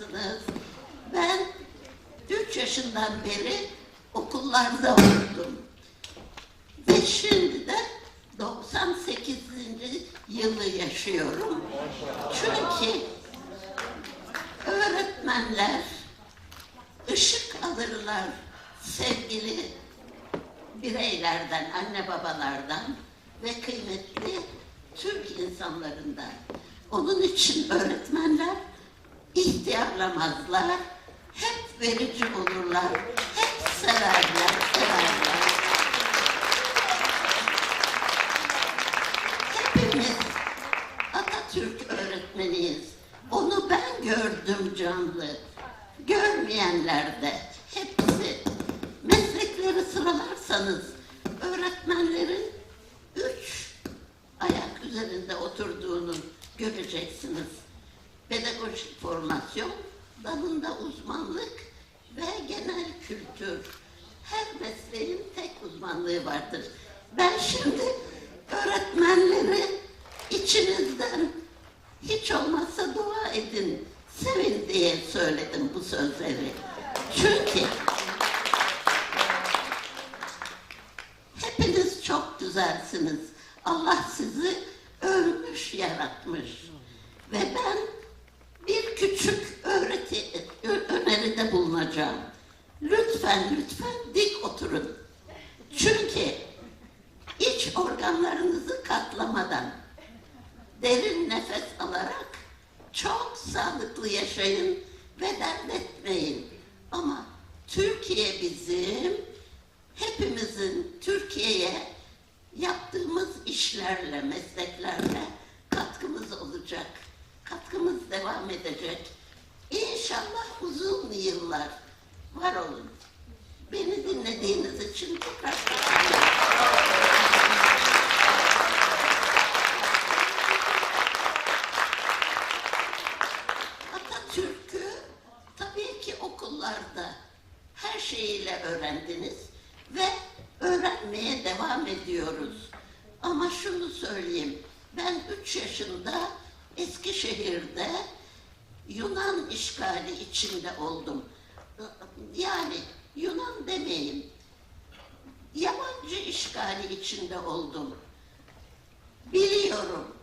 Nasılsınız? Ben 3 yaşından beri okullarda okudum. Ve şimdi de 98. yılı yaşıyorum. Çünkü öğretmenler ışık alırlar sevgili bireylerden, anne babalardan ve kıymetli Türk insanlarından. Onun için öğretmenler ihtiyarlamazlar, hep verici olurlar, hep severler, severler. Hepimiz Atatürk öğretmeniyiz. Onu ben gördüm canlı. Görmeyenler de hepsi. Meslekleri sıralarsanız öğretmenlerin üç ayak üzerinde oturduğunu göreceksiniz. Pedagojik formasyon, dalında uzmanlık ve genel kültür. Her mesleğin tek uzmanlığı vardır. Ben şimdi öğretmenleri içinizden hiç olmazsa dua edin, sevin diye söyledim bu sözleri. Çünkü hepiniz çok güzelsiniz. Allah sizi ölmüş yaratmış. Ve ben küçük öğreti, öneride bulunacağım. Lütfen, lütfen dik oturun. Çünkü iç organlarınızı katlamadan derin nefes alarak çok sağlıklı yaşayın ve dert etmeyin. Ama Türkiye bizim, hepimizin Türkiye'ye yaptığımız işlerle, mesleklerle katkımız olacak. Katkımız devam edecek. İnşallah uzun yıllar var olun. Beni dinlediğiniz için tekrar. Atatürk'ü tabii ki okullarda her şeyiyle öğrendiniz ve öğrenmeye devam ediyoruz. Ama şunu söyleyeyim, ben 3 yaşında Eskişehir'de Yunan işgali içinde oldum. Yani Yunan demeyeyim, yabancı işgali içinde oldum. Biliyorum.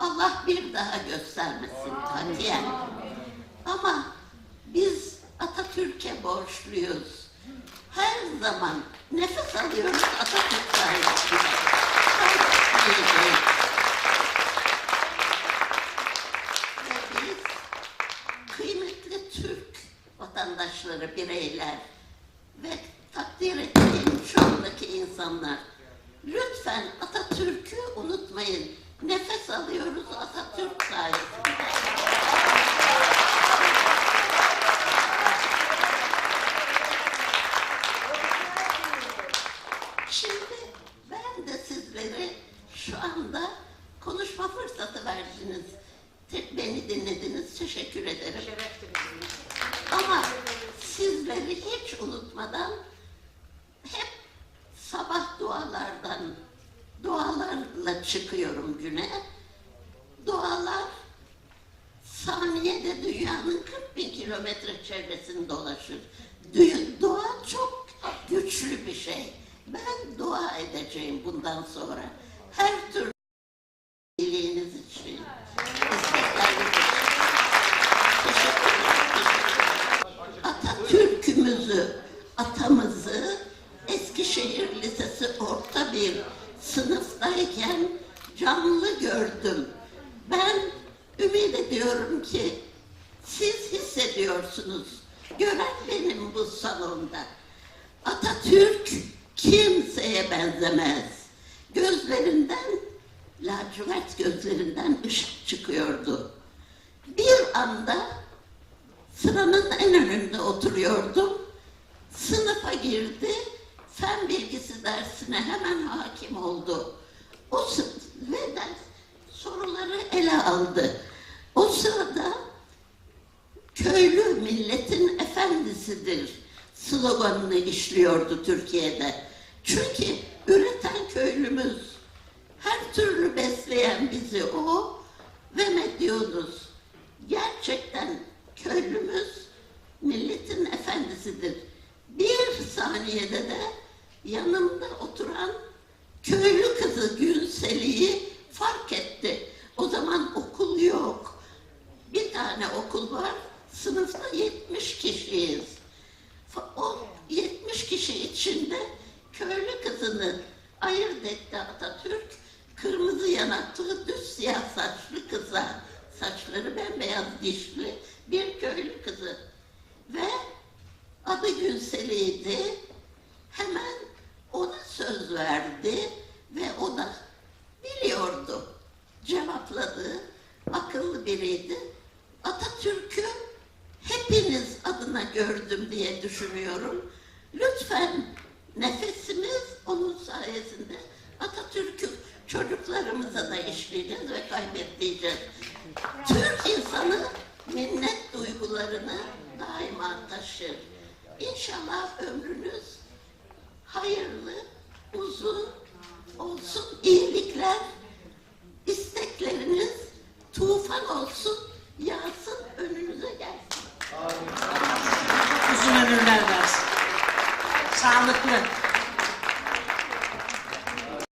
Allah bir daha göstermesin katiyen. Ama biz Atatürk'e borçluyuz. Her zaman nefes alıyoruz Atatürk sayesinde. Kaybetmeyeceğiz. Ve biz kıymetli Türk vatandaşları, bireyler ve takdir ettiğim şu andaki insanlar lütfen Atatürk'ü unutmayın. Nefes alıyoruz Atatürk sayesinde. Şimdi ben de sizlere şu anda konuşma fırsatı verdiniz. Beni dinlediniz. Teşekkür ederim. Ama sizleri hiç unutmadan hep sabah dualardan dualarla çıkıyorum güne. Dualar saniyede dünyanın 40 bin kilometre çevresini dolaşır. Du- Dua çok güçlü bir şey. Ben dua edeceğim bundan sonra. Her türlü iyiliğiniz için. istekleriniz için. Teşekkür ederim. Atatürk'ümüzü, atamızı Eskişehir Lisesi orta bir sınıftayken canlı gördüm. Ben ümit ediyorum ki siz hissediyorsunuz. Gören benim bu salonda. Atatürk kimseye benzemez. Gözlerinden, lacivert gözlerinden ışık çıkıyordu. Bir anda sıranın en önünde oturuyordum. Sınıfa girdi, fen bilgisi dersine hemen hakim oldu. O ve ders soruları ele aldı. O sırada köylü milletin efendisidir sloganını işliyordu Türkiye'de. Çünkü üreten köylümüz, her türlü besleyen bizi o ve Medyunus. Gerçekten köylümüz milletin efendisidir. Bir saniyede de yanımda oturan köylü kızı Günseli'yi fark etti. O zaman okul yok. Bir tane okul var. Sınıfta 70 kişiyiz. O 70 kişi içinde köylü kızını ayırt etti Atatürk. Kırmızı yanaklı, düz siyah saçlı kıza, saçları bembeyaz dişli bir köylü kızı. Ve adı Günseli'ydi. Hemen ona söz verdi ve o da biliyordu. Cevapladı. Akıllı biriydi. Atatürk'ü hepiniz adına gördüm diye düşünüyorum. Lütfen nefesimiz onun sayesinde Atatürk'ü çocuklarımıza da işleyeceğiz ve kaybetleyeceğiz. Türk insanı minnet duygularını daima taşır. İnşallah ömrünüz hayırlı, uzun olsun, iyilikler, istekleriniz tufan olsun,